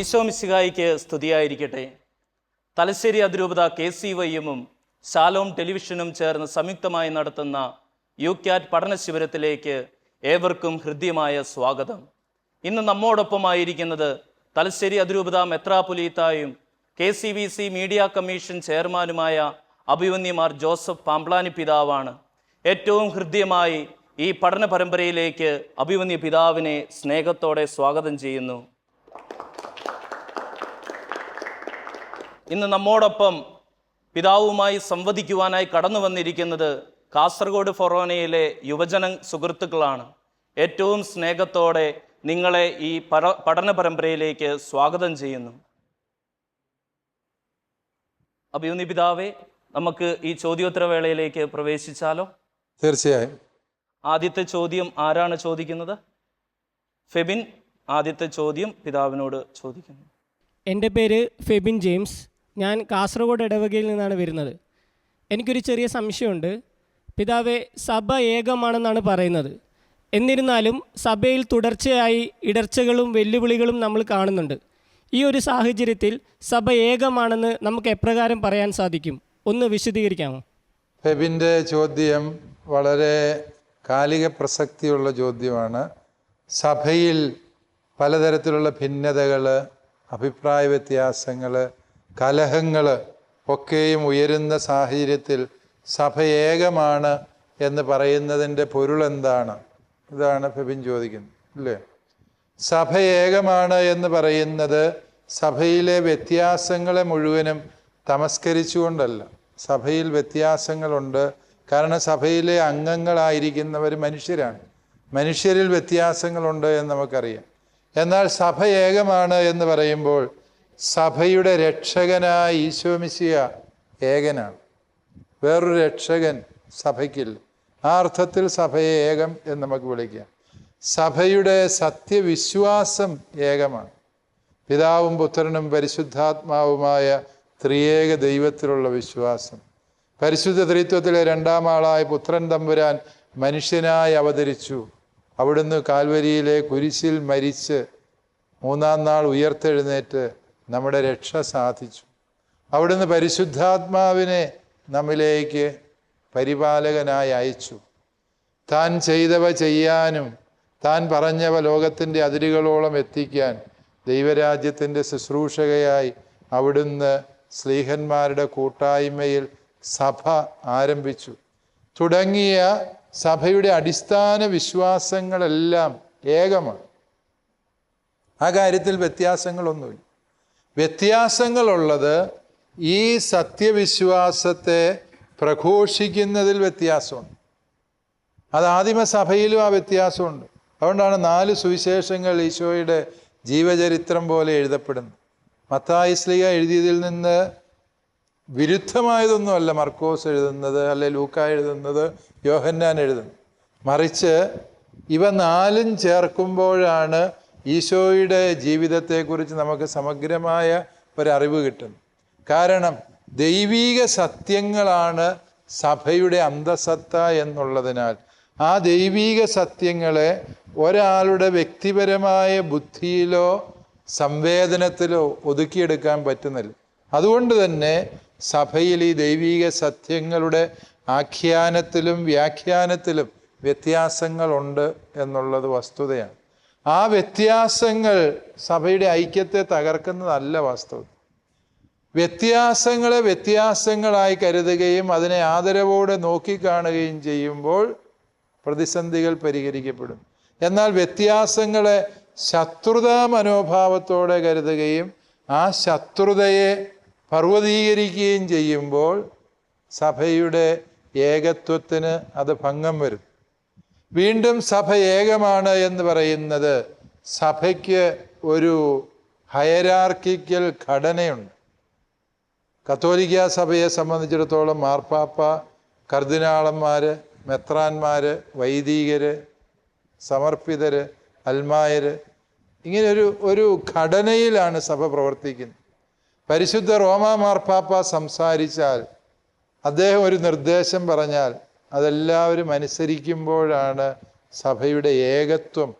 ഈശോ മിശിഹായിക്ക് സ്തുതിയായിരിക്കട്ടെ. തലശ്ശേരി അതിരൂപത കെ സി വൈഎമ്മും ശാലോം ടെലിവിഷനും ചേർന്ന് സംയുക്തമായി നടത്തുന്ന യു ക്യാറ്റ് പഠന ശിബിരത്തിലേക്ക് ഏവർക്കും ഹൃദ്യമായ സ്വാഗതം. ഇന്ന് നമ്മോടൊപ്പമായിരിക്കുന്നത് തലശ്ശേരി അതിരൂപത മെത്രാപുലീത്തായും K C B C media commission ചെയർമാനുമായ അഭിമന്യമാർ ജോസഫ് പാംപ്ലാനി പിതാവാണ്. ഏറ്റവും ഹൃദ്യമായി ഈ പഠന പരമ്പരയിലേക്ക് അഭിമന്യ പിതാവിനെ സ്നേഹത്തോടെ സ്വാഗതം ചെയ്യുന്നു. ഇന്ന് നമ്മോടൊപ്പം പിതാവുമായി സംവദിക്കുവാനായി കടന്നു വന്നിരിക്കുന്നത് കാസർഗോഡ് ഫൊറോനയിലെ യുവജന സുഹൃത്തുക്കളാണ്. ഏറ്റവും സ്നേഹത്തോടെ നിങ്ങളെ ഈ പര പഠന പരമ്പരയിലേക്ക് സ്വാഗതം ചെയ്യുന്നു. അഭിയുനി പിതാവെ നമുക്ക് ഈ ചോദ്യോത്തര വേളയിലേക്ക് പ്രവേശിച്ചാലോ? തീർച്ചയായും. ആദ്യത്തെ ചോദ്യം ആരാണ് ചോദിക്കുന്നത്? ഫെബിൻ ആദ്യത്തെ ചോദ്യം പിതാവിനോട് ചോദിക്കുന്നു. എന്റെ പേര് ഫെബിൻ ജെയിംസ്. ഞാൻ കാസർഗോഡ് ഇടവകയിൽ നിന്നാണ് വരുന്നത്. എനിക്കൊരു ചെറിയ സംശയമുണ്ട്. പിതാവെ സഭ ഏകമാണെന്നാണ് പറയുന്നത്. എന്നിരുന്നാലും സഭയിൽ തുടർച്ചയായി ഇടർച്ചകളും വെല്ലുവിളികളും നമ്മൾ കാണുന്നുണ്ട്. ഈ ഒരു സാഹചര്യത്തിൽ സഭ ഏകമാണെന്ന് നമുക്ക് എപ്രകാരം പറയാൻ സാധിക്കും? ഒന്ന് വിശദീകരിക്കാമോ? ഫെബിന്റെ ചോദ്യം വളരെ കാലിക പ്രസക്തിയുള്ള ചോദ്യമാണ്. സഭയിൽ പലതരത്തിലുള്ള ഭിന്നതകൾ അഭിപ്രായ വ്യത്യാസങ്ങൾ കലഹങ്ങൾ ഒക്കെയും ഉയരുന്ന സാഹചര്യത്തിൽ സഭ ഏകമാണ് എന്ന് പറയുന്നതിന്റെ പൊരുളെന്താണ് ഇതാണ് ഫെബിൻ ചോദിക്കുന്നത് അല്ലേ സഭ ഏകമാണ് എന്ന് പറയുന്നത് സഭയിലെ വ്യത്യാസങ്ങളെ മുഴുവനും തമസ്കരിച്ചുകൊണ്ടല്ല. സഭയിൽ വ്യത്യാസങ്ങളുണ്ട്. കാരണം സഭയിലെ അംഗങ്ങളായിരിക്കുന്നവർ മനുഷ്യരാണ്. മനുഷ്യരിൽ വ്യത്യാസങ്ങളുണ്ട് എന്ന് നമുക്കറിയാം. എന്നാൽ സഭ ഏകമാണ് എന്ന് പറയുമ്പോൾ സഭയുടെ രക്ഷകനായ ഈശോമിശിയ ഏകനാണ്. വേറൊരു രക്ഷകൻ സഭയ്ക്കില്ല. ആ അർത്ഥത്തിൽ സഭയെ ഏകം എന്ന് നമുക്ക് വിളിക്കാം. സഭയുടെ സത്യവിശ്വാസം ഏകമാണ്. പിതാവും പുത്രനും പരിശുദ്ധാത്മാവുമായ ത്രിയേക ദൈവത്തിലുള്ള വിശ്വാസം. പരിശുദ്ധ ത്രിത്വത്തിലെ രണ്ടാം ആളായ പുത്രൻ തമ്പുരാൻ മനുഷ്യനായി അവതരിച്ചു. അവിടുന്ന് കാൽവരിയിലെ കുരിശിൽ മരിച്ച് മൂന്നാം നാൾ ഉയർത്തെഴുന്നേറ്റ് നമ്മുടെ രക്ഷ സാധിച്ചു. അവിടുന്ന് പരിശുദ്ധാത്മാവിനെ നമ്മിലേക്ക് പരിപാലകനായി അയച്ചു. താൻ ചെയ്തവ ചെയ്യാനും താൻ പറഞ്ഞവ ലോകത്തിന്റെ അതിരുകളോളം എത്തിക്കാൻ ദൈവരാജ്യത്തിന്റെ ശുശ്രൂഷകയായി അവിടുന്ന് സ്ലീഹന്മാരുടെ കൂട്ടായ്മയിൽ സഭ ആരംഭിച്ചു. തുടങ്ങിയ സഭയുടെ അടിസ്ഥാന വിശ്വാസങ്ങളെല്ലാം ഏകമാണ്. ആ കാര്യത്തിൽ വ്യത്യാസങ്ങളൊന്നുമില്ല. വ്യത്യാസങ്ങളുള്ളത് ഈ സത്യവിശ്വാസത്തെ പ്രഘോഷിക്കുന്നതിൽ വ്യത്യാസമുണ്ട്. അത് ആദിമസഭയിലും ആ വ്യത്യാസമുണ്ട്. അതുകൊണ്ടാണ് നാല് സുവിശേഷങ്ങൾ ഈശോയുടെ ജീവചരിത്രം പോലെ എഴുതപ്പെടുന്നത്. മത്തായിസ്ലിക എഴുതിയതിൽ നിന്ന് വിരുദ്ധമായതൊന്നുമല്ല മർക്കോസ് എഴുതുന്നത് അല്ലെ ലൂക്ക എഴുതുന്നത് യോഹന്നാൻ എഴുതുന്നത്. മറിച്ച് ഇവ നാലും ചേർക്കുമ്പോഴാണ് ഈശോയുടെ ജീവിതത്തെക്കുറിച്ച് നമുക്ക് സമഗ്രമായ ഒരറിവ് കിട്ടും. കാരണം ദൈവീക സത്യങ്ങളാണ് സഭയുടെ അന്തസത്ത എന്നുള്ളതിനാൽ ആ ദൈവീക സത്യങ്ങളെ ഒരാളുടെ വ്യക്തിപരമായ ബുദ്ധിയിലോ സംവേദനത്തിലോ ഒതുക്കിയെടുക്കാൻ പറ്റുന്നില്ല. അതുകൊണ്ട് തന്നെ സഭയിൽ ഈ ദൈവീക സത്യങ്ങളുടെ ആഖ്യാനത്തിലും വ്യാഖ്യാനത്തിലും വ്യത്യാസങ്ങളുണ്ട് എന്നുള്ളത് വസ്തുതയാണ്. ആ വ്യത്യാസങ്ങൾ സഭയുടെ ഐക്യത്തെ തകർക്കുന്നതല്ല വാസ്തവം. വ്യത്യാസങ്ങളെ വ്യത്യാസങ്ങളായി കരുതുകയും അതിനെ ആദരവോടെ നോക്കിക്കാണുകയും ചെയ്യുമ്പോൾ പ്രതിസന്ധികൾ പരിഹരിക്കപ്പെടും. എന്നാൽ വ്യത്യാസങ്ങളെ ശത്രുതാ മനോഭാവത്തോടെ കരുതുകയും ആ ശത്രുതയെ പർവതീകരിക്കുകയും ചെയ്യുമ്പോൾ സഭയുടെ ഏകത്വത്തിന് അത് ഭംഗം വരും വീണ്ടും സഭ ഏകമാണ് എന്ന് പറയുന്നത് സഭയ്ക്ക് ഒരു ഹയരാർക്കിക്കൽ ഘടനയുണ്ട്. കത്തോലിക്ക സഭയെ സംബന്ധിച്ചിടത്തോളം മാർപ്പാപ്പ കർദിനാളന്മാർ മെത്രാന്മാർ വൈദികർ സമർപ്പിതർ അൽമായർ ഇങ്ങനെ ഒരു ഒരു ഘടനയിലാണ് സഭ പ്രവർത്തിക്കുന്നത്. പരിശുദ്ധ റോമാ മാർപ്പാപ്പ സംസാരിച്ചാൽ അദ്ദേഹം ഒരു നിർദ്ദേശം പറഞ്ഞാൽ അതെല്ലാവരും അനുസരിക്കുമ്പോഴാണ് സഭയുടെ ഏകത്വം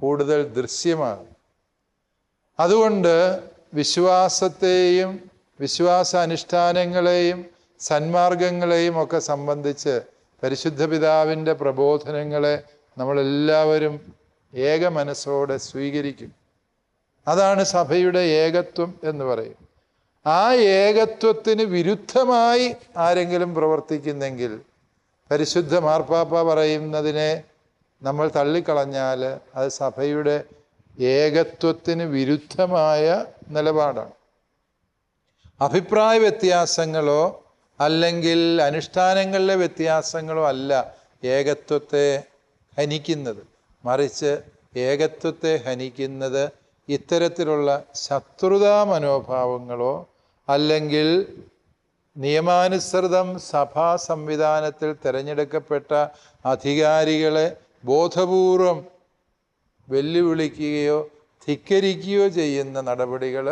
കൂടുതൽ ദൃശ്യമാകുന്നത് അതുകൊണ്ട് വിശ്വാസത്തെയും വിശ്വാസ അനുഷ്ഠാനങ്ങളെയും സന്മാർഗങ്ങളെയും ഒക്കെ സംബന്ധിച്ച് പരിശുദ്ധ പിതാവിന്റെ പ്രബോധനങ്ങളെ നമ്മളെല്ലാവരും ഏക മനസ്സോടെ സ്വീകരിക്കും. അതാണ് സഭയുടെ ഏകത്വം എന്ന് പറയും. ആ ഏകത്വത്തിന് വിരുദ്ധമായി ആരെങ്കിലും പ്രവർത്തിക്കുന്നെങ്കിൽ പരിശുദ്ധ മാർപ്പാപ്പ പറയുന്നതിനെ നമ്മൾ തള്ളിക്കളഞ്ഞാൽ അത് സഭയുടെ ഏകത്വത്തിന് വിരുദ്ധമായ നിലപാടാണ്. അഭിപ്രായ വ്യത്യാസങ്ങളോ അല്ലെങ്കിൽ അനുഷ്ഠാനങ്ങളിലെ വ്യത്യാസങ്ങളോ അല്ല ഏകത്വത്തെ ഹനിക്കുന്നത്. മറിച്ച് ഏകത്വത്തെ ഹനിക്കുന്നത് ഇത്തരത്തിലുള്ള ശത്രുതാ മനോഭാവങ്ങളോ അല്ലെങ്കിൽ നിയമാനുസൃതം സഭാ സംവിധാനത്തിൽ തിരഞ്ഞെടുക്കപ്പെട്ട അധികാരികളെ ബോധപൂർവം വെല്ലുവിളിക്കുകയോ ധിക്കരിക്കുകയോ ചെയ്യുന്ന നടപടികൾ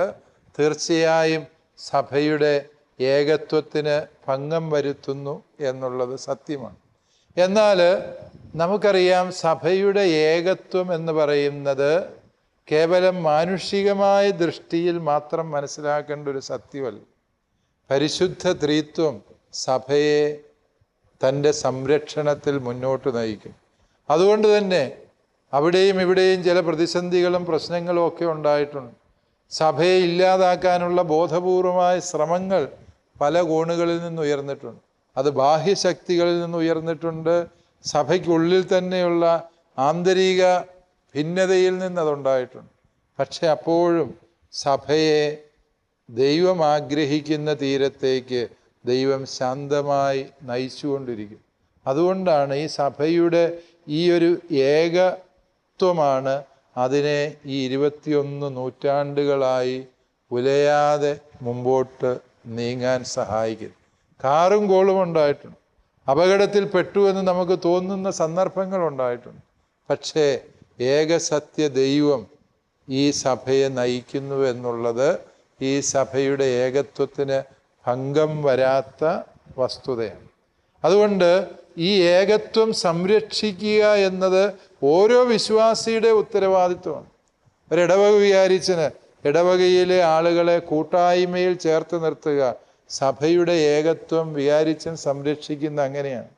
തീർച്ചയായും സഭയുടെ ഏകത്വത്തിന് ഭംഗം വരുത്തുന്നു എന്നുള്ളത് സത്യമാണ്. എന്നാൽ നമുക്കറിയാം സഭയുടെ ഏകത്വം എന്ന് പറയുന്നത് കേവലം മാനുഷികമായ ദൃഷ്ടിയിൽ മാത്രം മനസ്സിലാക്കേണ്ട ഒരു സത്യമല്ല. പരിശുദ്ധ ത്രീത്വം സഭയെ തന്റെ സംരക്ഷണത്തിൽ മുന്നോട്ട് നയിക്കും. അതുകൊണ്ട് തന്നെ അവിടെയും ഇവിടെയും ചില പ്രതിസന്ധികളും പ്രശ്നങ്ങളും ഒക്കെ ഉണ്ടായിട്ടുണ്ട്. സഭയെ ഇല്ലാതാക്കാനുള്ള ബോധപൂർവമായ ശ്രമങ്ങൾ പല കോണുകളിൽ നിന്ന് ഉയർന്നിട്ടുണ്ട്. അത് ബാഹ്യശക്തികളിൽ നിന്ന് ഉയർന്നിട്ടുണ്ട്. സഭയ്ക്കുള്ളിൽ തന്നെയുള്ള ആന്തരിക ഭിന്നതയിൽ നിന്ന് അതുണ്ടായിട്ടുണ്ട്. പക്ഷെ അപ്പോഴും സഭയെ ദൈവം ആഗ്രഹിക്കുന്ന തീരത്തേക്ക് ദൈവം ശാന്തമായി നയിച്ചുകൊണ്ടിരിക്കും. അതുകൊണ്ടാണ് ഈ സഭയുടെ ഈ ഒരു ഏകത്വമാണ് അതിനെ ഈ ഇരുപത്തിയൊന്ന് നൂറ്റാണ്ടുകളായി ഉലയാതെ മുമ്പോട്ട് നീങ്ങാൻ സഹായിക്കുന്നത്. കാറും കോളും ഉണ്ടായിട്ടുണ്ട്. അപകടത്തിൽ പെട്ടു എന്ന് നമുക്ക് തോന്നുന്ന സന്ദർഭങ്ങൾ ഉണ്ടായിട്ടുണ്ട്. പക്ഷേ ഏകസത്യ ദൈവം ഈ സഭയെ നയിക്കുന്നു എന്നുള്ളത് ഈ സഭയുടെ ഏകത്വത്തിന് ഭംഗം വരാത്ത വസ്തുതയാണ്. അതുകൊണ്ട് ഈ ഏകത്വം സംരക്ഷിക്കുക എന്നത് ഓരോ വിശ്വാസിയുടെ ഉത്തരവാദിത്വമാണ്. ഒരു ഇടവക വിചാരിച്ചന് ഇടവകയിലെ ആളുകളെ കൂട്ടായ്മയിൽ ചേർത്ത് നിർത്തുക സഭയുടെ ഏകത്വം വിചാരിച്ചൻ സംരക്ഷിക്കുന്ന അങ്ങനെയാണ്.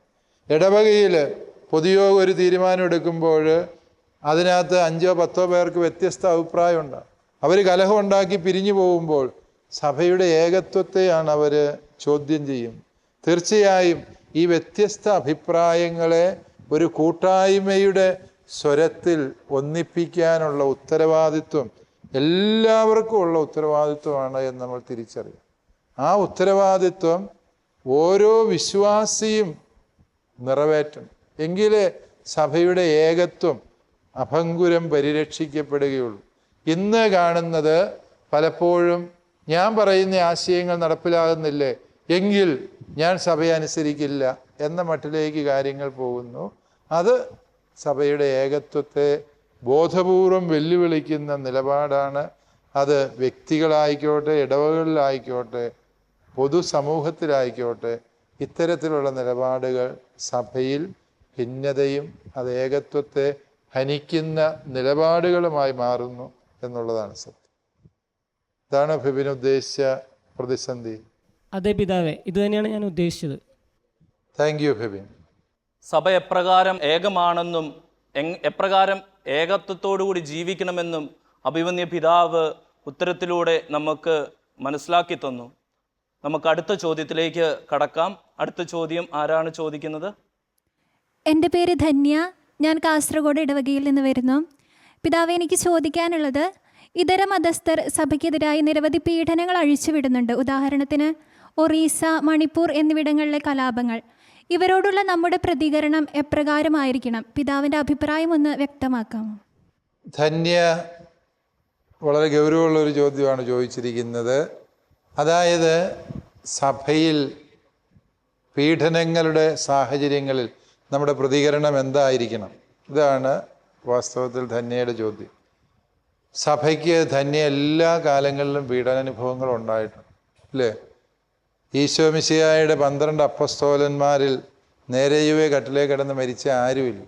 ഇടവകയിൽ പൊതുയോഗ ഒരു തീരുമാനം എടുക്കുമ്പോൾ അതിനകത്ത് അഞ്ചോ പത്തോ പേർക്ക് വ്യത്യസ്ത അഭിപ്രായമുണ്ട്. അവർ കലഹമുണ്ടാക്കി പിരിഞ്ഞു പോകുമ്പോൾ സഭയുടെ ഏകത്വത്തെയാണ് അവർ ചോദ്യം ചെയ്യും. തീർച്ചയായും ഈ വ്യത്യസ്ത അഭിപ്രായങ്ങളെ ഒരു കൂട്ടായ്മയുടെ സ്വരത്തിൽ ഒന്നിപ്പിക്കാനുള്ള ഉത്തരവാദിത്വം എല്ലാവർക്കും ഉള്ള ഉത്തരവാദിത്വമാണ് എന്ന് നമ്മൾ തിരിച്ചറിയാം ആ ഉത്തരവാദിത്വം ഓരോ വിശ്വാസിയും നിറവേറ്റണം. എങ്കിലേ സഭയുടെ ഏകത്വം അഭങ്കുരം പരിരക്ഷിക്കപ്പെടുകയുള്ളൂ. ഇന്ന് കാണുന്നത് പലപ്പോഴും ഞാൻ പറയുന്ന ആശയങ്ങൾ നടപ്പിലാകുന്നില്ലേ? എങ്കിൽ ഞാൻ സഭയെ അനുസരിക്കില്ല എന്ന മട്ടിലേക്ക് കാര്യങ്ങൾ പോകുന്നു. അത് സഭയുടെ ഏകത്വത്തെ ബോധപൂർവം വെല്ലുവിളിക്കുന്ന നിലപാടാണ്. അത് വ്യക്തികളായിക്കോട്ടെ ഇടവകളിലായിക്കോട്ടെ പൊതുസമൂഹത്തിലായിക്കോട്ടെ ഇത്തരത്തിലുള്ള നിലപാടുകൾ സഭയിൽ ഭിന്നതയും അത് ഏകത്വത്തെ ഹനിക്കുന്ന നിലപാടുകളുമായി മാറുന്നു. എന്നുള്ളതാണ് സത്യം. ഇതാണ് ഫിബിൻ ഉദ്ദേശിച്ച പ്രതിസന്ധി. അതെ പിതാവേ ഇത് തന്നെയാണ് ഞാൻ ഉദ്ദേശിച്ചത്. താങ്ക് യു ഫിബിൻ സഭ എപ്രകാരം ഏകമാണെന്നും എപ്രകാരം ഏകത്വത്തോടുകൂടി ജീവിക്കണമെന്നും അഭിമന്യ പിതാവ് ഉത്തരത്തിലൂടെ നമുക്ക് മനസ്സിലാക്കി തന്നു. നമുക്ക് അടുത്ത ചോദ്യത്തിലേക്ക് കടക്കാം. അടുത്ത ചോദ്യം ആരാണ് ചോദിക്കുന്നത്? എന്റെ പേര് ധന്യ. ഞാൻ കാസർഗോഡ് ഇടവകയിൽ നിന്ന് വരുന്നു. പിതാവ് എനിക്ക് ചോദിക്കാനുള്ളത് ഇതര മതസ്ഥർ സഭയ്ക്കെതിരായി നിരവധി പീഡനങ്ങൾ അഴിച്ചുവിടുന്നുണ്ട്. ഉദാഹരണത്തിന് ഒറീസ മണിപ്പൂർ എന്നിവിടങ്ങളിലെ കലാപങ്ങൾ. ഇവരോടുള്ള നമ്മുടെ പ്രതികരണം എപ്രകാരമായിരിക്കണം? പിതാവിന്റെ അഭിപ്രായം ഒന്ന് വ്യക്തമാക്കാമോ? ധന്യ വളരെ ഗൗരവമുള്ള ഒരു ചോദ്യമാണ് ചോദിച്ചിരിക്കുന്നത്. അതായത് സഭയിൽ പീഡനങ്ങളുടെ സാഹചര്യങ്ങളിൽ നമ്മുടെ പ്രതികരണം എന്തായിരിക്കണം? ഇതാണ് വാസ്തവത്തിൽ ധന്യയുടെ ചോദ്യം. സഭയ്ക്ക് ധന്യ എല്ലാ കാലങ്ങളിലും പീഡനാനുഭവങ്ങൾ ഉണ്ടായിട്ടുണ്ട് അല്ലേ? ഈശോമിശിയായുടെ പന്ത്രണ്ട് അപ്പസ്തോലന്മാരിൽ നേരെയുവേ കട്ടിലേ കിടന്ന് മരിച്ച ആരുമില്ല.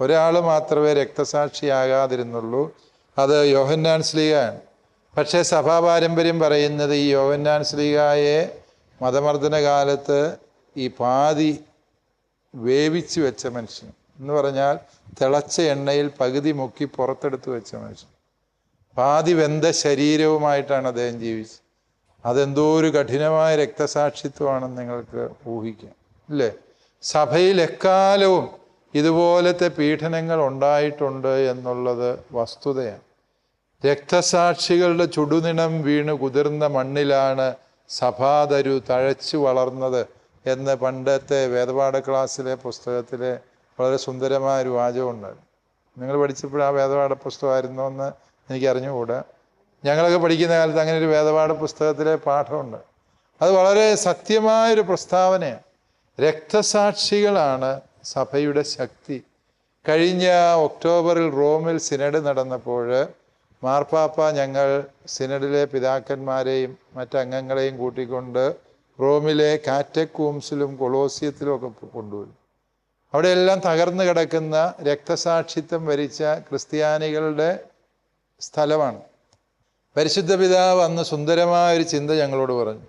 ഒരാൾ മാത്രമേ രക്തസാക്ഷിയാകാതിരുന്നുള്ളൂ. അത് യോഹന്നാൻ സ്ലീഗാണ്. പക്ഷേ സഭാ പാരമ്പര്യം പറയുന്നത് ഈ യോഹന്നാൻ ശ്രീകായെ മതമർദ്ദന കാലത്ത് ഈ പാതി വേവിച്ച് വെച്ച മനുഷ്യൻ. എന്ന് പറഞ്ഞാൽ തിളച്ച എണ്ണയിൽ പകുതി മുക്കി പുറത്തെടുത്ത് വെച്ച മനുഷ്യൻ. പാതി വെന്ത ശരീരവുമായിട്ടാണ് അദ്ദേഹം ജീവിച്ചത്. അതെന്തോ ഒരു കഠിനമായ രക്തസാക്ഷിത്വമാണെന്ന് നിങ്ങൾക്ക് ഊഹിക്കാം. ഇല്ലേ? സഭയിൽ എക്കാലവും ഇതുപോലത്തെ പീഡനങ്ങൾ ഉണ്ടായിട്ടുണ്ട് എന്നുള്ളത് വസ്തുതയാണ്. രക്തസാക്ഷികളുടെ ചുടുനിണം വീണ് കുതിർന്ന മണ്ണിലാണ് സഭാതരു തഴച്ചു വളർന്നത് എന്ന് പണ്ടത്തെ വേദപാഠ ക്ലാസ്സിലെ പുസ്തകത്തിലെ വളരെ സുന്ദരമായ ഒരു വാചകമുണ്ട് നിങ്ങൾ പഠിച്ചപ്പോൾ ആ വേദപാഠ പുസ്തകമായിരുന്നോ എന്ന് എനിക്ക് അറിഞ്ഞുകൂടാ. ഞങ്ങളൊക്കെ പഠിക്കുന്ന കാലത്ത് അങ്ങനെ ഒരു വേദപാഠ പുസ്തകത്തിലെ പാഠമുണ്ട്. അത് വളരെ സത്യമായൊരു പ്രസ്താവനയാണ്. രക്തസാക്ഷികളാണ് സഭയുടെ ശക്തി. കഴിഞ്ഞ ഒക്ടോബറിൽ റോമിൽ സിനഡ് നടന്നപ്പോൾ മാർപ്പാപ്പ ഞങ്ങൾ സിനഡിലെ പിതാക്കന്മാരെയും മറ്റംഗങ്ങളെയും കൂട്ടിക്കൊണ്ട് റോമിലെ കാറ്റക്കൂംസിലും കൊളോസിയത്തിലും ഒക്കെ കൊണ്ടുവരും അവിടെയെല്ലാം തകർന്നു കിടക്കുന്ന രക്തസാക്ഷിത്വം വരിച്ച ക്രിസ്ത്യാനികളുടെ സ്ഥലമാണ്. പരിശുദ്ധ പിതാവ് അന്ന് സുന്ദരമായ ഒരു ചിന്ത ഞങ്ങളോട് പറഞ്ഞു.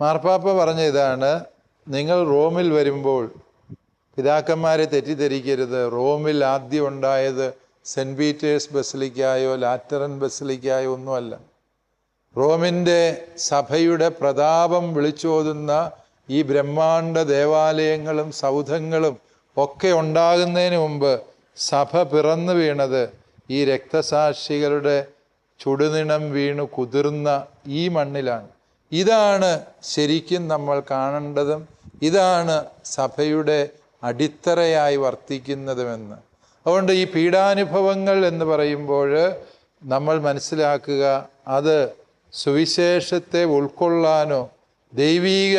മാർപ്പാപ്പ പറഞ്ഞ ഇതാണ് നിങ്ങൾ റോമിൽ വരുമ്പോൾ പിതാക്കന്മാരെ തെറ്റിദ്ധരിക്കരുത്. റോമിൽ ആദ്യം ഉണ്ടായത് സെന്റ് പീറ്റേഴ്സ് ബസിലിക്കായോ ലാറ്ററൻ ബസിലിക്കായോ ഒന്നുമല്ല. റോമിന്റെ സഭയുടെ പ്രതാപം വിളിച്ചോതുന്ന ഈ ബ്രഹ്മാണ്ട ദേവാലയങ്ങളും സൗധങ്ങളും ഒക്കെ ഉണ്ടാകുന്നതിന് മുമ്പ് സഭ പിറന്നു വീണത് ഈ രക്തസാക്ഷികളുടെ ചുടുനിണം വീണു കുതിർന്ന ഈ മണ്ണിലാണ്. ഇതാണ് ശരിക്കും നമ്മൾ കാണേണ്ടതും ഇതാണ് സഭയുടെ അടിത്തറയായി വർത്തിക്കുന്നതുമെന്ന്. അതുകൊണ്ട് ഈ പീഡാനുഭവങ്ങൾ എന്ന് പറയുമ്പോൾ നമ്മൾ മനസ്സിലാക്കുക അത് സുവിശേഷത്തെ ഉൾക്കൊള്ളാനോ ദൈവീക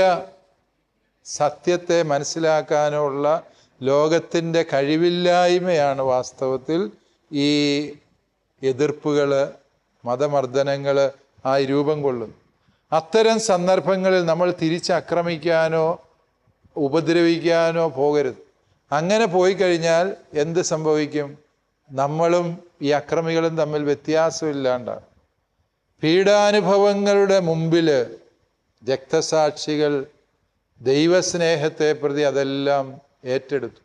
സത്യത്തെ മനസ്സിലാക്കാനുള്ള ലോകത്തിന്റെ കഴിവില്ലായ്മയാണ് വാസ്തവത്തിൽ ഈ എതിർപ്പുകൾ മതമർദ്ദനങ്ങൾ ആയി രൂപം കൊള്ളും അത്തരം സന്ദർഭങ്ങളിൽ നമ്മൾ തിരിച്ചാക്രമിക്കാനോ ഉപദ്രവിക്കാനോ പോകരുത്. അങ്ങനെ പോയി കഴിഞ്ഞാൽ എന്ത് സംഭവിക്കും? നമ്മളും ഈ അക്രമികളും തമ്മിൽ വ്യത്യാസമില്ലാണ്ടാണ് പീഡാനുഭവങ്ങളുടെ മുമ്പിൽ രക്തസാക്ഷികൾ ദൈവസ്നേഹത്തെ പ്രതി അതെല്ലാം ഏറ്റെടുത്തു.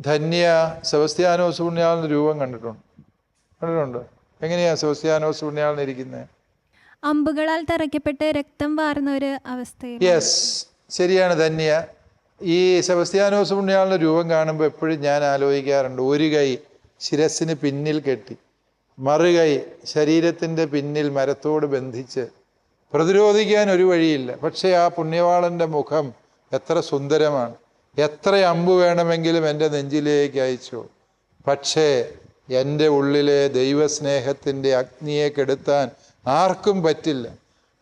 ധന്യ സെബസ്ത്യാനോസ് പുണ്യാളിന് രൂപം കണ്ടിട്ടുണ്ട്. കണ്ടിട്ടുണ്ട്. എങ്ങനെയാ സെബസ്ത്യാനോസ് പുണ്യാളിന് ഇരിക്കുന്നത് അമ്പുകളാൽ തറയ്ക്കപ്പെട്ട് രക്തം വാർന്ന ഒരു അവസ്ഥയിൽ. യെസ് ശരിയാണ് ധന്യ. ഈ സെബസ്ത്യാനോസ് പുണ്യാളിന്റെ രൂപം കാണുമ്പോൾ എപ്പോഴും ഞാൻ ആലോചിക്കാറുണ്ട്. ഒരു കൈ ശിരസിന് പിന്നിൽ കെട്ടി മറുകൈ ശരീരത്തിന്റെ പിന്നിൽ മരത്തോട് ബന്ധിച്ച് പ്രതിരോധിക്കാൻ ഒരു വഴിയില്ല. പക്ഷേ ആ പുണ്യവാളന്റെ മുഖം എത്ര സുന്ദരമാണ്. എത്ര അമ്പ് വേണമെങ്കിലും എന്റെ നെഞ്ചിലേക്ക് അയച്ചു. പക്ഷേ എന്റെ ഉള്ളിലെ ദൈവസ്നേഹത്തിന്റെ അഗ്നിയെ കെടുത്താൻ ആർക്കും പറ്റില്ല.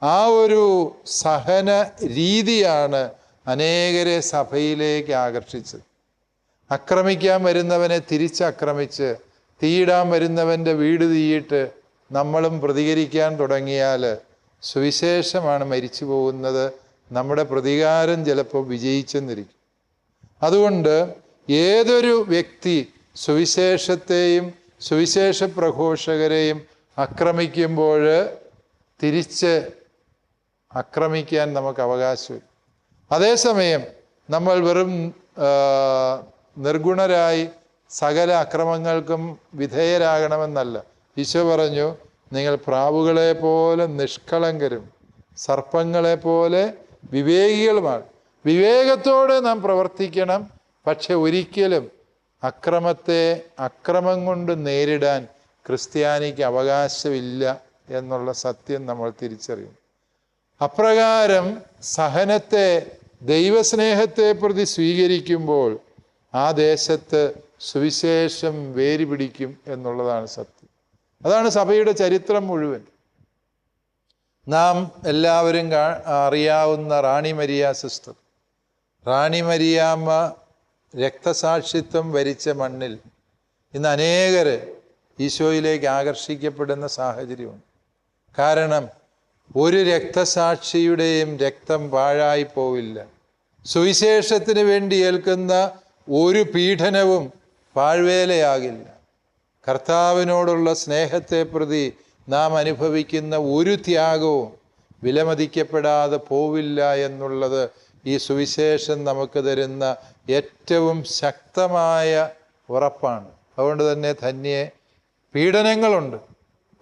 ആ ഒരു സഹന രീതിയാണ് അനേകരെ സഭയിലേക്ക് ആകർഷിച്ചത്. ആക്രമിക്കാൻ വരുന്നവനെ തിരിച്ചക്രമിച്ച് തീയിടാൻ വരുന്നവന്റെ വീട് തീയിട്ട് നമ്മളും പ്രതികരിക്കാൻ തുടങ്ങിയാൽ സുവിശേഷമാണ് മരിച്ചു പോകുന്നത് നമ്മുടെ പ്രതികാരം ചിലപ്പോൾ വിജയിച്ചെന്നിരിക്കും. അതുകൊണ്ട് ഏതൊരു വ്യക്തി സുവിശേഷത്തെയും സുവിശേഷ പ്രഘോഷകരെയും ആക്രമിക്കുമ്പോൾ തിരിച്ച് ആക്രമിക്കാൻ നമുക്ക് അവകാശമില്ല. അതേസമയം നമ്മൾ വെറും നിർഗുണരായി സകല അക്രമങ്ങൾക്കും വിധേയരാകണമെന്നല്ല. ഈശോ പറഞ്ഞു നിങ്ങൾ പ്രാവുകളെ പോലെ നിഷ്കളങ്കരും സർപ്പങ്ങളെ പോലെ വിവേകികളുമാണ്. വിവേകത്തോടെ നാം പ്രവർത്തിക്കണം. പക്ഷെ ഒരിക്കലും അക്രമത്തെ അക്രമം കൊണ്ട് നേരിടാൻ ക്രിസ്ത്യാനിക്ക് അവകാശമില്ല എന്നുള്ള സത്യം നമ്മൾ തിരിച്ചറിയും അപ്രകാരം സഹനത്തെ ദൈവസ്നേഹത്തെ പ്രതി സ്വീകരിക്കുമ്പോൾ ആ ദേശത്ത് സുവിശേഷം വേരി പിടിക്കും എന്നുള്ളതാണ് സത്യം. അതാണ് സഭയുടെ ചരിത്രം മുഴുവൻ. നാം എല്ലാവരും അറിയാവുന്ന റാണി മരിയ സിസ്റ്റർ. റാണി മരിയാമ്മ രക്തസാക്ഷിത്വം വരിച്ച മണ്ണിൽ ഇന്ന് അനേകർ ഈശോയിലേക്ക് ആകർഷിക്കപ്പെടുന്ന സാഹചര്യമുണ്ട്. കാരണം ഒരു രക്തസാക്ഷിയുടെയും രക്തം പാഴായി പോവില്ല. സുവിശേഷത്തിന് വേണ്ടി ഏൽക്കുന്ന ഒരു പീഡനവും പാഴ്വേലയാകില്ല. കർത്താവിനോടുള്ള സ്നേഹത്തെ പ്രതി നാം അനുഭവിക്കുന്ന ഒരു ത്യാഗവും വിലമതിക്കപ്പെടാതെ പോവില്ല എന്നുള്ളത് ഈ സുവിശേഷം നമുക്ക് തരുന്ന ഏറ്റവും ശക്തമായ ഉറപ്പാണ്. അതുകൊണ്ട് തന്നെ ധന്യെ പീഡനങ്ങളുണ്ട്.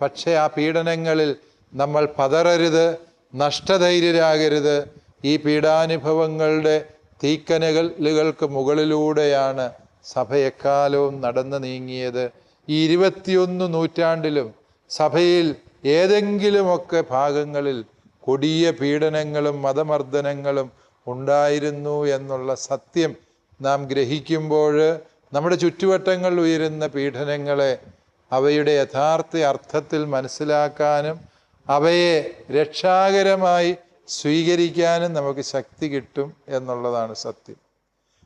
പക്ഷേ ആ പീഡനങ്ങളിൽ നമ്മൾ പതറരുത് നഷ്ടധൈര്യരാകരുത്. ഈ പീഡാനുഭവങ്ങളുടെ തീക്കനകലുകൾക്ക് മുകളിലൂടെയാണ് സഭ എക്കാലവും നടന്നു നീങ്ങിയത്. ഈ ഇരുപത്തിയൊന്ന് നൂറ്റാണ്ടിലും സഭയിൽ ഏതെങ്കിലുമൊക്കെ ഭാഗങ്ങളിൽ കൊടിയ പീഡനങ്ങളും മതമർദ്ദനങ്ങളും ഉണ്ടായിരുന്നു എന്നുള്ള സത്യം നാം ഗ്രഹിക്കുമ്പോൾ നമ്മുടെ ചുറ്റുവട്ടങ്ങളിൽ ഉയരുന്ന പീഡനങ്ങളെ അവയുടെ യഥാർത്ഥ അർത്ഥത്തിൽ മനസ്സിലാക്കാനും അവയെ രക്ഷാകരമായി സ്വീകരിക്കാനും നമുക്ക് ശക്തി കിട്ടും എന്നുള്ളതാണ് സത്യം.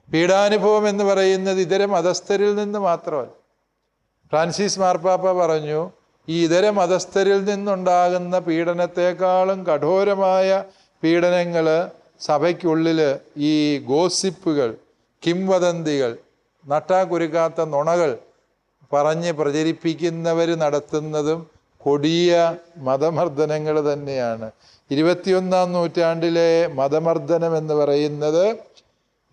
പീഡാനുഭവം എന്ന് പറയുന്നത് ഇതര മതസ്ഥരിൽ നിന്ന് മാത്രമല്ല ഫ്രാൻസിസ് മാർപ്പാപ്പ പറഞ്ഞു ഈ ഇതര മതസ്ഥരിൽ നിന്നുണ്ടാകുന്ന പീഡനത്തെക്കാളും കഠോരമായ പീഡനങ്ങൾ സഭയ്ക്കുള്ളിൽ ഈ ഗോസിപ്പുകൾ കിംവദന്തികൾ നട്ടാകുരുക്കാത്ത നുണകൾ പറഞ്ഞ് പ്രചരിപ്പിക്കുന്നവർ നടത്തുന്നതും കൊടിയ മതമർദ്ദനങ്ങൾ തന്നെയാണ്. ഇരുപത്തിയൊന്നാം നൂറ്റാണ്ടിലെ മതമർദ്ദനം എന്ന് പറയുന്നത്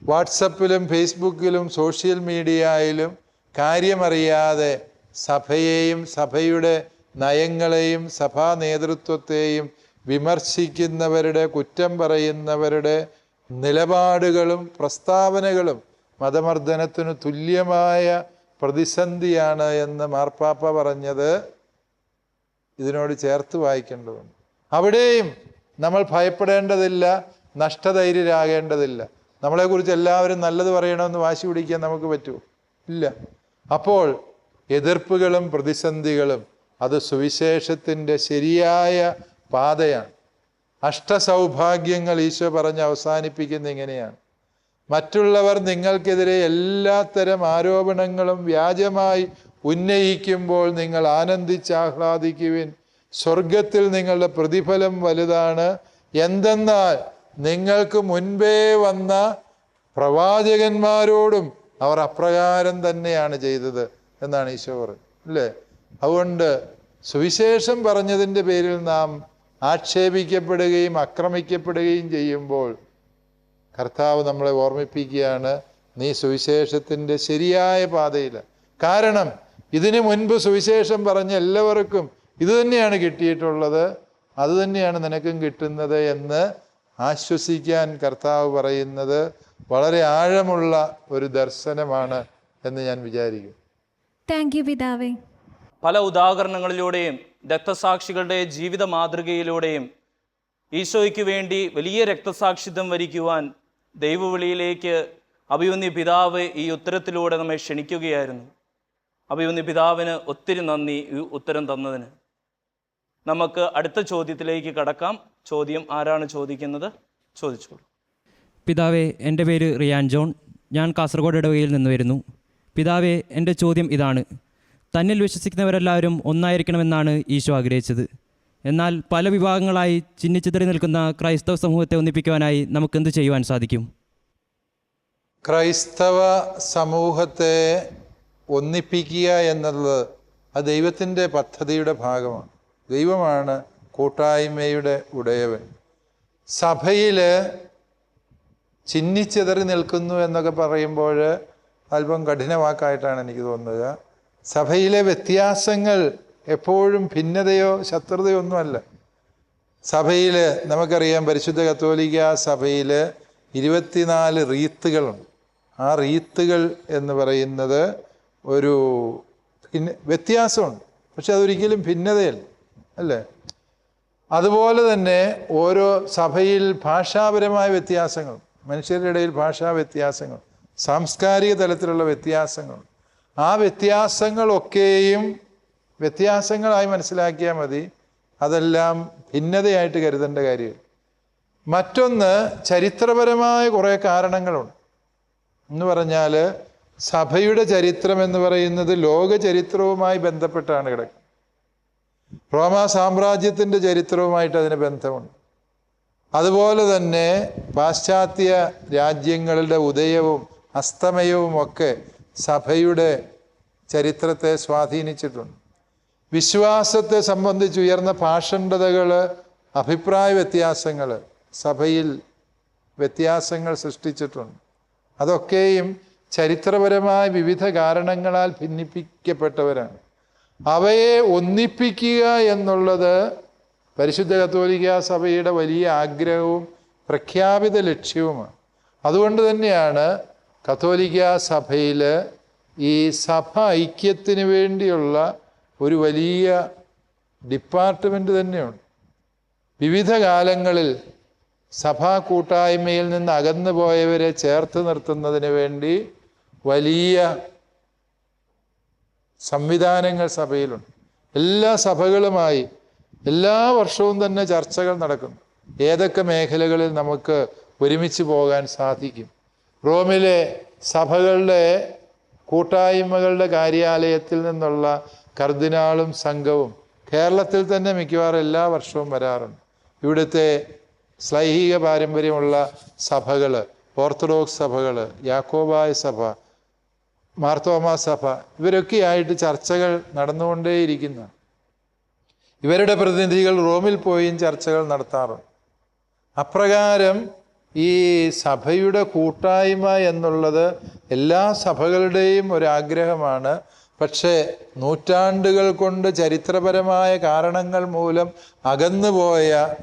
വാട്സപ്പിലും ഫേസ്ബുക്കിലും സോഷ്യൽ മീഡിയയിലും കാര്യമറിയാതെ സഭയെയും സഭയുടെ നയങ്ങളെയും സഭാ നേതൃത്വത്തെയും വിമർശിക്കുന്നവരുടെ കുറ്റം പറയുന്നവരുടെ നിലപാടുകളും പ്രസ്താവനകളും മതമർദ്ദനത്തിന് തുല്യമായ പ്രതിസന്ധിയാണ് എന്ന് മാർപ്പാപ്പ പറഞ്ഞത്. ഇതിനോട് ചേർത്ത് വായിക്കേണ്ടതുണ്ട്. അവിടെയും നമ്മൾ ഭയപ്പെടേണ്ടതില്ല നഷ്ടധൈര്യരാകേണ്ടതില്ല. നമ്മളെക്കുറിച്ച് എല്ലാവരും നല്ലത് പറയണമെന്ന് വാശി പിടിക്കാൻ നമുക്ക് പറ്റുമോ? ഇല്ല. അപ്പോൾ എതിർപ്പുകളും പ്രതിസന്ധികളും അത് സുവിശേഷത്തിന്റെ ശരിയായ പാതയാണ്. അഷ്ടസൗഭാഗ്യങ്ങൾ ഈശോ പറഞ്ഞ് അവസാനിപ്പിക്കുന്ന ഇങ്ങനെയാണ്. മറ്റുള്ളവർ നിങ്ങൾക്കെതിരെ എല്ലാത്തരം ആരോപണങ്ങളും വ്യാജമായി ഉന്നയിക്കുമ്പോൾ നിങ്ങൾ ആനന്ദിച്ചാഹ്ലാദിക്കുവിൻ സ്വർഗത്തിൽ നിങ്ങളുടെ പ്രതിഫലം വലുതാണ്. എന്തെന്നാൽ നിങ്ങൾക്ക് മുൻപേ വന്ന പ്രവാചകന്മാരോടും അവർ അപ്രകാരം തന്നെയാണ് ചെയ്തത് എന്നാണ് ഈശോ പറഞ്ഞത് അല്ലേ? അതുകൊണ്ട് സുവിശേഷം പറഞ്ഞതിന്റെ പേരിൽ നാം ആക്ഷേപിക്കപ്പെടുകയും ആക്രമിക്കപ്പെടുകയും ചെയ്യുമ്പോൾ കർത്താവ് നമ്മളെ ഓർമ്മിപ്പിക്കുകയാണ് നീ സുവിശേഷത്തിന്റെ ശരിയായ പാതയിൽ കാരണം ഇതിനു മുൻപ് സുവിശേഷം പറഞ്ഞ എല്ലാവർക്കും ഇതുതന്നെയാണ് കിട്ടിയിട്ടുള്ളത് അതുതന്നെയാണ് നിനക്കും കിട്ടുന്നത് എന്ന് ആശ്വസിക്കാൻ കർത്താവ് പറയുന്നത് വളരെ ആഴമുള്ള ഒരു ദർശനമാണ് എന്ന് ഞാൻ വിചാരിക്കും. താങ്ക് യു പിതാവേ. പല ഉദാഹരണങ്ങളിലൂടെയും രക്തസാക്ഷികളുടെ ജീവിത മാതൃകയിലൂടെയും ഈശോയ്ക്ക് വേണ്ടി വലിയ രക്തസാക്ഷിത്വം വരിക്കുവാൻ ദൈവവിളിയിലേക്ക് അഭിയുന്നി പിതാവ് ഈ ഉത്തരത്തിലൂടെ നമ്മെ ക്ഷണിക്കുകയായിരുന്നു. അഭിയുന്നി പിതാവിന് ഒത്തിരി നന്ദി ഈ ഉത്തരം തന്നതിന്. നമുക്ക് അടുത്ത ചോദ്യത്തിലേക്ക് കടക്കാം. ചോദ്യം ആരാണ് ചോദിക്കുന്നത്? ചോദിച്ചോളൂ. പിതാവേ എന്റെ പേര് റിയാൻ ജോൺ. ഞാൻ കാസർഗോഡ് ഇടവകയിൽ നിന്ന് വരുന്നു. പിതാവേ എന്റെ ചോദ്യം ഇതാണ്. തന്നിൽ വിശ്വസിക്കുന്നവരെല്ലാവരും ഒന്നായിരിക്കണമെന്നാണ് ഈശോ ആഗ്രഹിച്ചത്. എന്നാൽ പല വിഭാഗങ്ങളായി ചിന്നിച്ചിതറി നിൽക്കുന്ന ക്രൈസ്തവ സമൂഹത്തെ ഒന്നിപ്പിക്കുവാനായി നമുക്കെന്ത് ചെയ്യുവാൻ സാധിക്കും? ക്രൈസ്തവ സമൂഹത്തെ ഒന്നിപ്പിക്കുക എന്നുള്ളത് അത് ദൈവത്തിന്റെ പദ്ധതിയുടെ ഭാഗമാണ്. ദൈവമാണ് കൂട്ടായ്മയുടെ ഉടയവൻ. സഭയിൽ ചിഹ്നിച്ചെതറി നിൽക്കുന്നു എന്നൊക്കെ പറയുമ്പോൾ അല്പം കഠിനവാക്കായിട്ടാണ് എനിക്ക് തോന്നുക സഭയിലെ വ്യത്യാസങ്ങൾ എപ്പോഴും ഭിന്നതയോ ശത്രുതയോ ഒന്നുമല്ല. സഭയിൽ നമുക്കറിയാം പരിശുദ്ധ കത്തോലിക്ക സഭയിൽ ഇരുപത്തിനാല് റീത്തുകളുണ്ട്. ആ റീത്തുകൾ എന്ന് പറയുന്നത് ഒരു ഭിന്ന വ്യത്യാസമുണ്ട്. പക്ഷെ അതൊരിക്കലും ഭിന്നതയല്ല. അല്ലേ? അതുപോലെ തന്നെ ഓരോ സഭയിൽ ഭാഷാപരമായ വ്യത്യാസങ്ങൾ മനുഷ്യരുടെ ഇടയിൽ ഭാഷാ വ്യത്യാസങ്ങൾ സാംസ്കാരിക തലത്തിലുള്ള വ്യത്യാസങ്ങൾ ആ വ്യത്യാസങ്ങളൊക്കെയും വ്യത്യാസങ്ങളായി മനസ്സിലാക്കിയാൽ മതി. അതെല്ലാം ഭിന്നതയായിട്ട് കരുതേണ്ട കാര്യം മറ്റൊന്ന് ചരിത്രപരമായ കുറേ കാരണങ്ങളുണ്ട്. എന്ന് പറഞ്ഞാൽ സഭയുടെ ചരിത്രം എന്ന് പറയുന്നത് ലോക ചരിത്രവുമായി ബന്ധപ്പെട്ടാണ് കിടക്കുന്നത്. റോമാ സാമ്രാജ്യത്തിന്റെ ചരിത്രവുമായിട്ട് അതിന് ബന്ധമുണ്ട്. അതുപോലെ തന്നെ പാശ്ചാത്യ രാജ്യങ്ങളുടെ ഉദയവും അസ്തമയവും ഒക്കെ സഭയുടെ ചരിത്രത്തെ സ്വാധീനിച്ചിട്ടുണ്ട്. വിശ്വാസത്തെ സംബന്ധിച്ച് ഉയർന്ന ഭാഷണ്ഡതകൾ അഭിപ്രായ വ്യത്യാസങ്ങൾ സഭയിൽ വ്യത്യാസങ്ങൾ സൃഷ്ടിച്ചിട്ടുണ്ട്. അതൊക്കെയും ചരിത്രപരമായ വിവിധ കാരണങ്ങളാൽ ഭിന്നിപ്പിക്കപ്പെട്ടവരാണ്. അവയെ ഒന്നിപ്പിക്കുക എന്നുള്ളത് പരിശുദ്ധ കത്തോലിക്ക സഭയുടെ വലിയ ആഗ്രഹവും പ്രഖ്യാപിത ലക്ഷ്യവുമാണ്. അതുകൊണ്ട് തന്നെയാണ് കത്തോലിക്ക സഭയിൽ ഈ സഭ ഐക്യത്തിന് വേണ്ടിയുള്ള ഒരു വലിയ ഡിപ്പാർട്ട്മെന്റ് തന്നെയുണ്ട്. വിവിധ കാലങ്ങളിൽ സഭാ കൂട്ടായ്മയിൽ നിന്ന് അകന്നു പോയവരെ ചേർത്ത് നിർത്തുന്നതിന് വേണ്ടി വലിയ സംവിധാനങ്ങൾ സഭയിലുണ്ട്. എല്ലാ സഭകളുമായി എല്ലാ വർഷവും തന്നെ ചർച്ചകൾ നടക്കുന്നു. ഏതൊക്കെ മേഖലകളിൽ നമുക്ക് ഒരുമിച്ച് പോകാൻ സാധിക്കും? റോമിലെ സഭകളുടെ കൂട്ടായ്മകളുടെ കാര്യാലയത്തിൽ നിന്നുള്ള കർദിനാളും സംഘവും കേരളത്തിൽ തന്നെ മിക്കവാറും എല്ലാ വർഷവും വരാറുണ്ട്. ഇവിടുത്തെ സ്ലൈഹിക പാരമ്പര്യമുള്ള സഭകൾ ഓർത്തഡോക്സ് സഭകൾ യാക്കോബായ സഭ മാർത്തോമാ സഭ ഇവരൊക്കെയായിട്ട് ചർച്ചകൾ നടന്നുകൊണ്ടേയിരിക്കുന്നു. ഇവരുടെ പ്രതിനിധികൾ റോമിൽ പോയും ചർച്ചകൾ നടത്താറുണ്ട്. അപ്രകാരം ഈ സഭയുടെ കൂട്ടായ്മ എന്നുള്ളത് എല്ലാ സഭകളുടെയും ഒരാഗ്രഹമാണ്. പക്ഷേ നൂറ്റാണ്ടുകൾ കൊണ്ട് ചരിത്രപരമായ കാരണങ്ങൾ മൂലം അകന്നുപോയ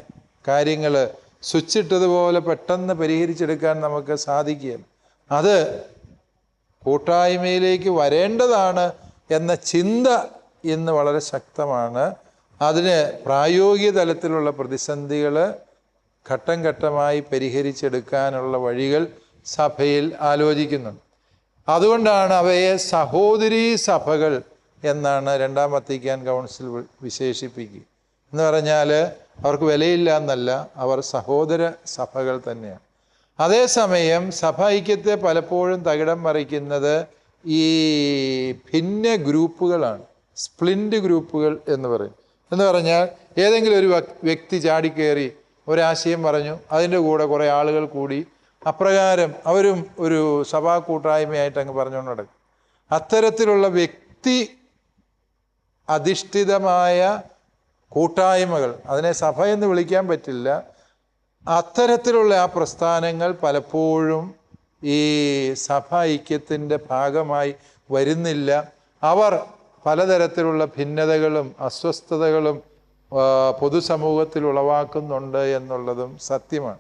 കാര്യങ്ങൾ സ്വിച്ചിട്ടതുപോലെ പെട്ടെന്ന് പരിഹരിച്ചെടുക്കാൻ നമുക്ക് സാധിക്കും അത് കൂട്ടായ്മയിലേക്ക് വരേണ്ടതാണ് എന്ന ചിന്ത ഇന്ന് വളരെ ശക്തമാണ്. അതിന് പ്രായോഗിക തലത്തിലുള്ള പ്രതിസന്ധികൾ ഘട്ടം ഘട്ടമായി പരിഹരിച്ചെടുക്കാനുള്ള വഴികൾ സഭയിൽ ആലോചിക്കുന്നുണ്ട്. അതുകൊണ്ടാണ് അവയെ സഹോദരീ സഭകൾ എന്നാണ് രണ്ടാം വത്തിക്കാൻ കൗൺസിൽ വിശേഷിപ്പിക്കുക. എന്ന് പറഞ്ഞാൽ അവർക്ക് വിലയില്ല എന്നല്ല അവർ സഹോദര സഭകൾ തന്നെയാണ്. അതേസമയം സഭൈക്യത്തെ പലപ്പോഴും തകിടം മറിക്കുന്നത് ഈ ഭിന്ന ഗ്രൂപ്പുകളാണ്. സ്പ്ലിന്റ് ഗ്രൂപ്പുകൾ എന്ന് പറയും. എന്ന് പറഞ്ഞാൽ ഏതെങ്കിലും ഒരു വ്യക്തി ചാടിക്കയറി ഒരാശയം പറഞ്ഞു അതിന്റെ കൂടെ കുറേ ആളുകൾ കൂടി അപ്രകാരം അവരും ഒരു സഭാ കൂട്ടായ്മയായിട്ട് അങ്ങ് പറഞ്ഞുകൊണ്ട് നടക്കും. അത്തരത്തിലുള്ള വ്യക്തി അധിഷ്ഠിതമായ കൂട്ടായ്മകൾ അതിനെ സഭ എന്ന് വിളിക്കാൻ പറ്റില്ല അത്തരത്തിലുള്ള ആ പ്രസ്ഥാനങ്ങൾ പലപ്പോഴും ഈ സഭ ഐക്യത്തിന്റെ ഭാഗമായി വരുന്നില്ല. അവർ പലതരത്തിലുള്ള ഭിന്നതകളും അസ്വസ്ഥതകളും പൊതുസമൂഹത്തിൽ ഉളവാക്കുന്നുണ്ട് എന്നുള്ളതും സത്യമാണ്.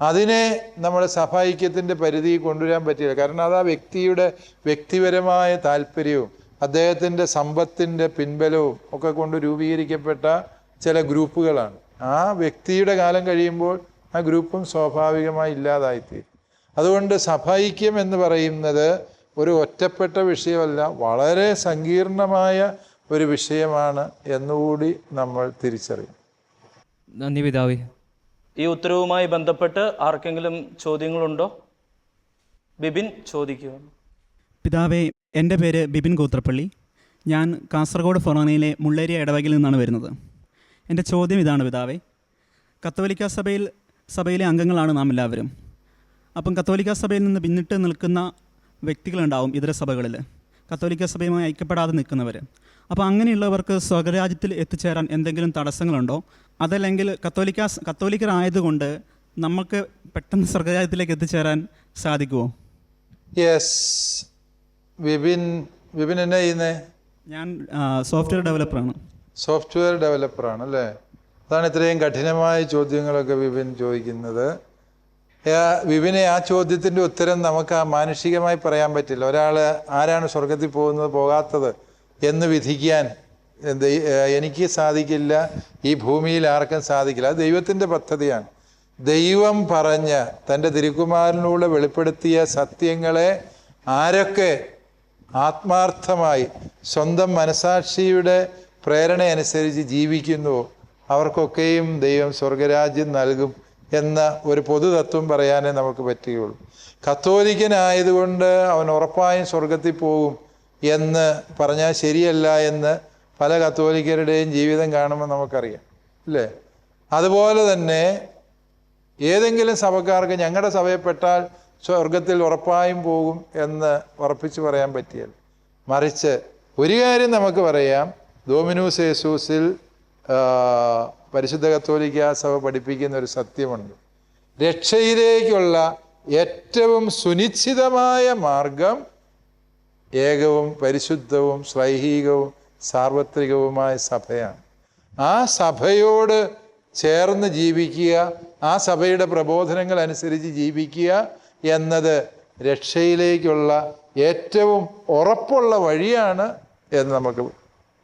അതിനെ നമ്മൾ സഭ ഐക്യത്തിന്റെ പരിധി കൊണ്ടുവരാൻ പറ്റില്ല. കാരണം അത് ആ വ്യക്തിയുടെ വ്യക്തിപരമായ താല്പര്യവും അദ്ദേഹത്തിന്റെ സമ്പത്തിന്റെ പിൻബലവും ഒക്കെ കൊണ്ട് രൂപീകരിക്കപ്പെട്ട ചില ഗ്രൂപ്പുകളാണ്. ആ വ്യക്തിയുടെ കാലം കഴിയുമ്പോൾ ആ ഗ്രൂപ്പും സ്വാഭാവികമായി ഇല്ലാതായിത്തീരും. അതുകൊണ്ട് സഭൈക്യം എന്ന് പറയുന്നത് ഒരു ഒറ്റപ്പെട്ട വിഷയമല്ല വളരെ സങ്കീർണമായ ഒരു വിഷയമാണ് എന്നുകൂടി നമ്മൾ തിരിച്ചറിയും. നന്ദി പിതാവേ. ഈ ഉത്തരവുമായി ബന്ധപ്പെട്ട് ആർക്കെങ്കിലും ചോദ്യങ്ങളുണ്ടോ? ബിബിൻ ചോദിക്കുക പിതാവേ എന്റെ പേര് ബിപിൻ കൂത്രപ്പള്ളി ഞാൻ കാസർഗോഡ് ഫൊറോനയിലെ മുള്ളേരിയ ഇടവകയിൽ നിന്നാണ് വരുന്നത്. എന്റെ ചോദ്യം ഇതാണ് പിതാവേ. കത്തോലിക്ക സഭയിൽ സഭയിലെ അംഗങ്ങളാണ് നാം എല്ലാവരും. അപ്പം കത്തോലിക്ക സഭയിൽ നിന്ന് പിന്നിട്ട് നിൽക്കുന്ന വ്യക്തികളുണ്ടാവും ഇതര സഭകളിൽ. കത്തോലിക്ക സഭയുമായി ഐക്യപ്പെടാതെ നിൽക്കുന്നവർ. അപ്പോൾ അങ്ങനെയുള്ളവർക്ക് സ്വകരാജ്യത്തിൽ എത്തിച്ചേരാൻ എന്തെങ്കിലും തടസ്സങ്ങളുണ്ടോ? അതല്ലെങ്കിൽ കത്തോലിക്ക കത്തോലിക്കരായതുകൊണ്ട് നമുക്ക് പെട്ടെന്ന് സ്വർഗരാജ്യത്തിലേക്ക് എത്തിച്ചേരാൻ സാധിക്കുമോ യെസ് വിപിൻ വിപിൻ എന്നാ ചെയ്യുന്നേ? ഞാൻ സോഫ്റ്റ്വെയർ ഡെവലപ്പറാണ് സോഫ്റ്റ്വെയർ ഡെവലപ്പറാണ് അല്ലേ അതാണ് ഇത്രയും കഠിനമായ ചോദ്യങ്ങളൊക്കെ വിപിൻ ചോദിക്കുന്നത്. വിപിനെ ആ ചോദ്യത്തിന്റെ ഉത്തരം നമുക്ക് ആ മാനുഷികമായി പറയാൻ പറ്റില്ല. ഒരാൾ ആരാണ് സ്വർഗത്തിൽ പോകുന്നത് പോകാത്തത് എന്ന് വിധിക്കാൻ എനിക്ക് സാധിക്കില്ല ഈ ഭൂമിയിൽ ആർക്കും സാധിക്കില്ല. അത് ദൈവത്തിന്റെ പദ്ധതിയാണ്. ദൈവം പറഞ്ഞ തന്റെ തിരുക്കുമാരനിലൂടെ വെളിപ്പെടുത്തിയ സത്യങ്ങളെ ആരൊക്കെ ആത്മാർത്ഥമായി സ്വന്തം മനസാക്ഷിയുടെ പ്രേരണ അനുസരിച്ച് ജീവിക്കുന്നുവോ അവർക്കൊക്കെയും ദൈവം സ്വർഗരാജ്യം നൽകും എന്ന ഒരു പൊതുതത്വം പറയാനേ നമുക്ക് പറ്റുകയുള്ളൂ. കത്തോലിക്കനായതുകൊണ്ട് അവൻ ഉറപ്പായും സ്വർഗത്തിൽ പോകും എന്ന് പറഞ്ഞാൽ ശരിയല്ല എന്ന് പല കത്തോലിക്കരുടെയും ജീവിതം കാണുമ്പോൾ നമുക്കറിയാം അല്ലേ? അതുപോലെ തന്നെ ഏതെങ്കിലും സഭക്കാർക്ക് ഞങ്ങളുടെ സഭയിൽപ്പെട്ടാൽ സ്വർഗത്തിൽ ഉറപ്പായും പോകും എന്ന് ഉറപ്പിച്ച് പറയാൻ പറ്റിയല്ല. മറിച്ച് ഒരു കാര്യം നമുക്ക് പറയാം. ഡോമിനൂസ് യേസൂസിൽ പരിശുദ്ധ കത്തോലിക്ക സഭ പഠിപ്പിക്കുന്ന ഒരു സത്യമുണ്ട്. രക്ഷയിലേക്കുള്ള ഏറ്റവും സുനിശ്ചിതമായ മാർഗം ഏകവും പരിശുദ്ധവും സ്വൈഹികവും സാർവത്രികവുമായ സഭയാണ്. ആ സഭയോട് ചേർന്ന് ജീവിക്കുക ആ സഭയുടെ പ്രബോധനങ്ങൾ അനുസരിച്ച് ജീവിക്കുക എന്നത് രക്ഷയിലേക്കുള്ള ഏറ്റവും ഉറപ്പുള്ള വഴിയാണ് എന്ന് നമുക്ക്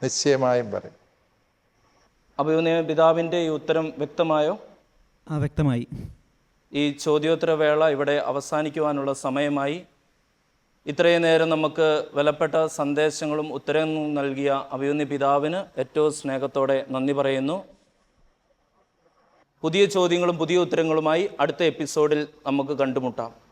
നിശ്ചയമായും പറയും. അഭിമന്യ പിതാവിന്റെ ഈ ഉത്തരം വ്യക്തമായോ? ആ വ്യക്തമായി. ഈ ചോദ്യോത്തര വേള ഇവിടെ അവസാനിക്കുവാനുള്ള സമയമായി. ഇത്രയും നേരം നമുക്ക് വിലപ്പെട്ട സന്ദേശങ്ങളും ഉത്തരങ്ങളും നൽകിയ അഭിമന്യ പിതാവിന് ഏറ്റവും സ്നേഹത്തോടെ നന്ദി പറയുന്നു. പുതിയ ചോദ്യങ്ങളും പുതിയ ഉത്തരങ്ങളുമായി അടുത്ത എപ്പിസോഡിൽ നമുക്ക് കണ്ടുമുട്ടാം.